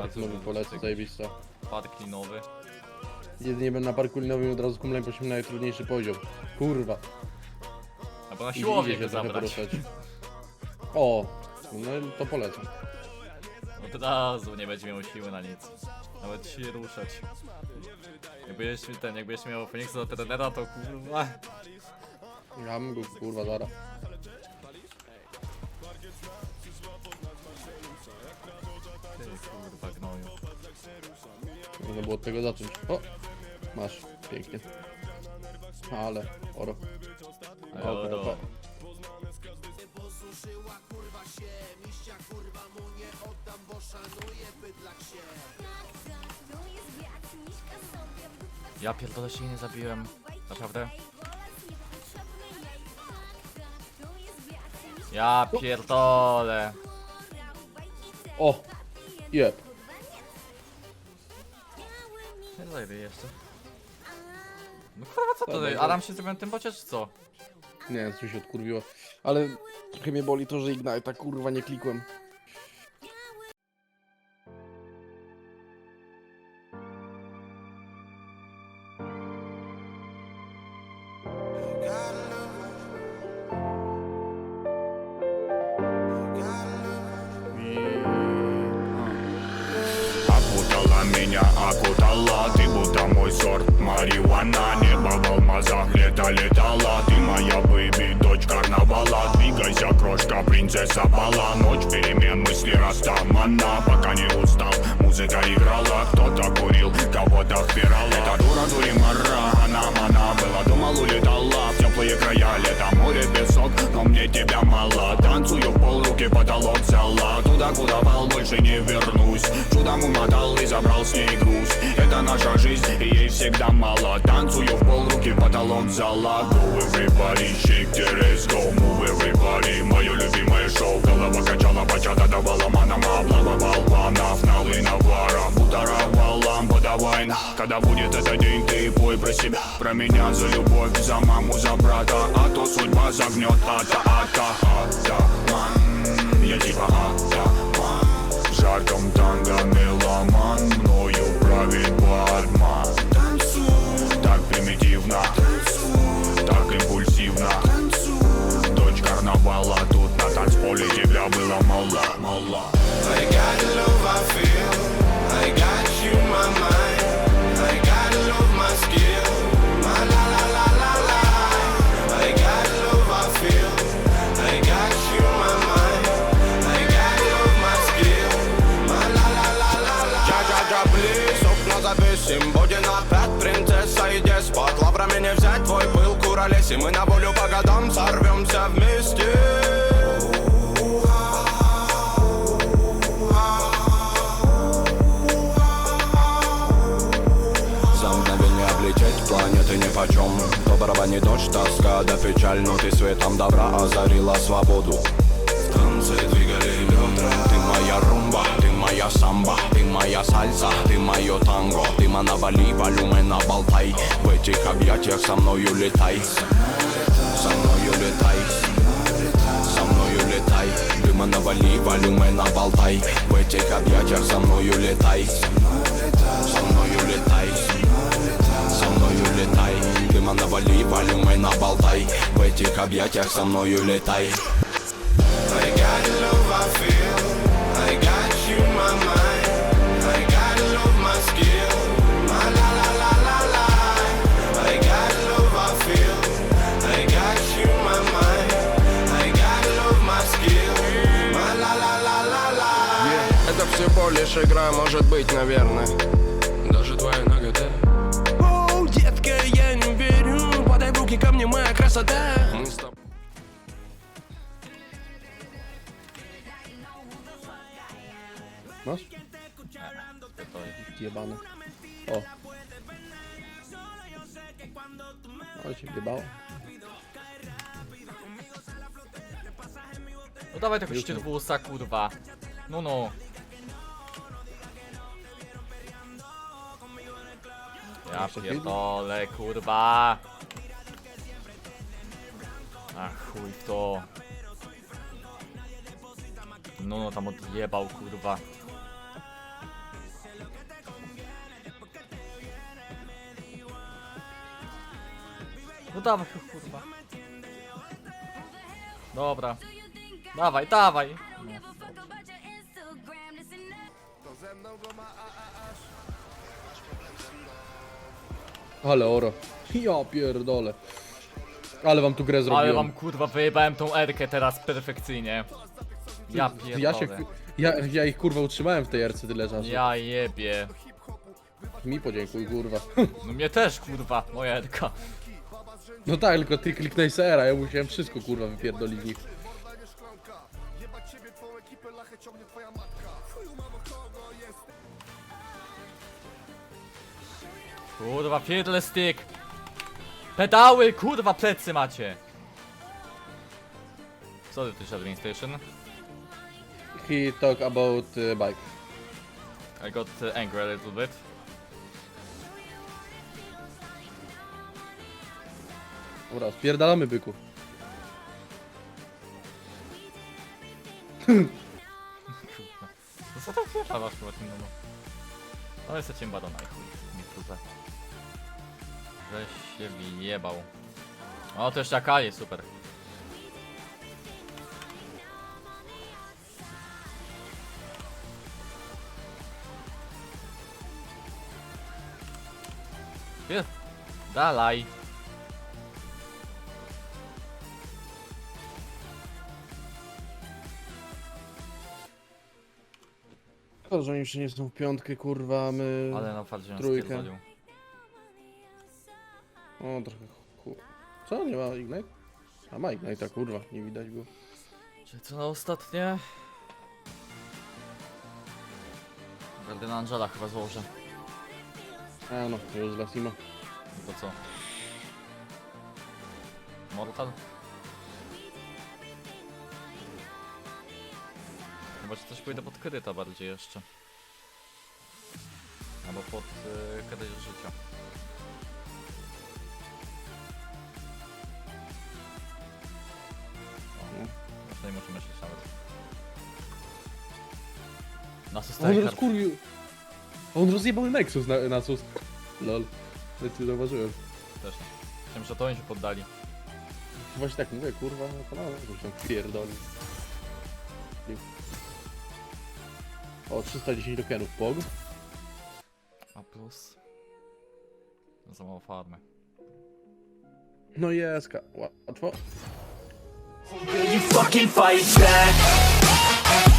A nowy co- zajebista. Park linowy. Jedynie będę na parku linowym od razu kumlem prosimy na najtrudniejszy poziom. Kurwa. Albo na siłownię go się trochę zabrać. poruszać. O, no to polecam. Od razu nie będzie miał siły na nic. Nawet się ruszać. Jakby jeszcze ten, jakby jeszcze miał Phoenixa do trenera, to kurwa. Ja bym go kurwa zara. Kurwa gnoju. Można było od tego zacząć. O! Masz, pięknie. Ale, oro. Ale Opa, oro. Ja pierdolę się nie zabiłem. Naprawdę? Ja pierdolę. O! Jeb. Zajdę jeszcze. No kurwa, co to? Dobra, jest? Adam się zrobił tym bocie, czy co? Nie, coś się odkurwiło. Ale trochę mnie boli to, że Ignite'a kurwa nie klikłem. Aku to lamienia, окутала Ты будто мой сорт марихуана Небо в алмазах, лето летала. Ты моя бэйби, дочь карнавала Двигайся, крошка, принцесса бала. Ночь перемен, мысли растамана Пока не устал, музыка играла. Кто-то курил, кого-то впирал. Это дура, дури, мара, она мана Была, думал, улетала. В теплые края Лето, море, песок, но мне тебя мало. Танцую в пол, руки потолок взяла. Туда, куда пал, больше не вернусь. Чудом умотал и забрал с ней груз Это наша жизнь, и ей всегда мало. Танцую в пол, руки потолок взяла Go everybody, shake the ass, go move everybody Мое любимое шоу, голова качала, бачата давала манам Облава болванов, налы навара Будоровал лампа, давай Когда будет этот день, ты пой про себя. Про меня за любовь, за маму, за брата. А то судьба загнет ата, ата, атаман Я типа атаман В жарком танго меломан. Мною правит бармен Так примитивно Так импульсивно. Дочь карнавала Тут на танцполе тебя было мало, I got love I feel. I got куролесим Мы на волю по годам сорвемся вместе За мгновение облететь планеты нипочем То барабанит дождь, тоска да печаль Но ты светом добра озарила свободу. В танце двигали бедра моя румба, ты моя самба Ты моя сальса, ты мое танго Ты монобали, валюме на болтай В этих объятиях со мною летай Со мною летай Со мною летай Дыма навали, валюме на болтай В этих объятиях со мною летай Со мною летай Со мною летай Дыма навали, валюме на болтай В этих объятиях со мною летай I всего лишь игра, может быть, наверное Даже твоя нагота Оу, детка, я не верю Подай в руки ко мне, моя красота Мы с тобой. O. Ale się wjebało. No dawaj tego ścierwusa kurwa. No no. Ja Jeszcze film? pierdolę, kurwa. A chuj to. No no tam odjebał, kurwa. No dawaj, kurwa. Dobra. Dawaj, dawaj. Ale oro. Ja pierdolę. Ale wam tu grę zrobiłem. Ale wam kurwa wyjebałem tą Erkę teraz perfekcyjnie. Ja pierdolę. ja, się, ja, ja ich kurwa utrzymałem w tej erce tyle czasu. Ja jebie. Mi podziękuj kurwa. No mnie też kurwa, moja Erka. No tak, tylko ty kliknąłeś sera, ja musiałem wszystko kurwa wypierdolić nich. Kurwa, fiddle stick. Pedały, kurwa, plecy macie. Co ty też administration? He talk about uh, bike. I got uh, angry a little bit. Dobra, spierdalamy byku. No co tak wjeżdża wasz chyba tym no. Jest cię badona i chuj, trudne. Żeś się wyjebał. O, to jeszcze Akali, super. Dalej. To, że oni jeszcze nie są w piątkę, kurwa, my... Ale na że ją Trójkę. O, trochę chu... Co? Nie ma Ignite? A ma Ignite'a, kurwa, nie widać go. Czy co na ostatnie? Gardyna Angela chyba złożę. A no, już z Lasima. No to co? Mortal? Chyba, że coś pójdę pod kryta bardziej jeszcze. Albo pod y, kredyt życia. O, już nie muszę myśleć nawet. Na On systemie rozkurwił... On rozjebał Nexus na, na sus. Lol. Nawet nie zauważyłem. też. Myślałem, że to oni się poddali. Właśnie tak mówię, kurwa, no to nawet już tam pierdoli. O, 310 tokenów, pog. A plus... Za mało farmy. No jest, ka- łatwo. you fucking fight back? Will you fucking fight back?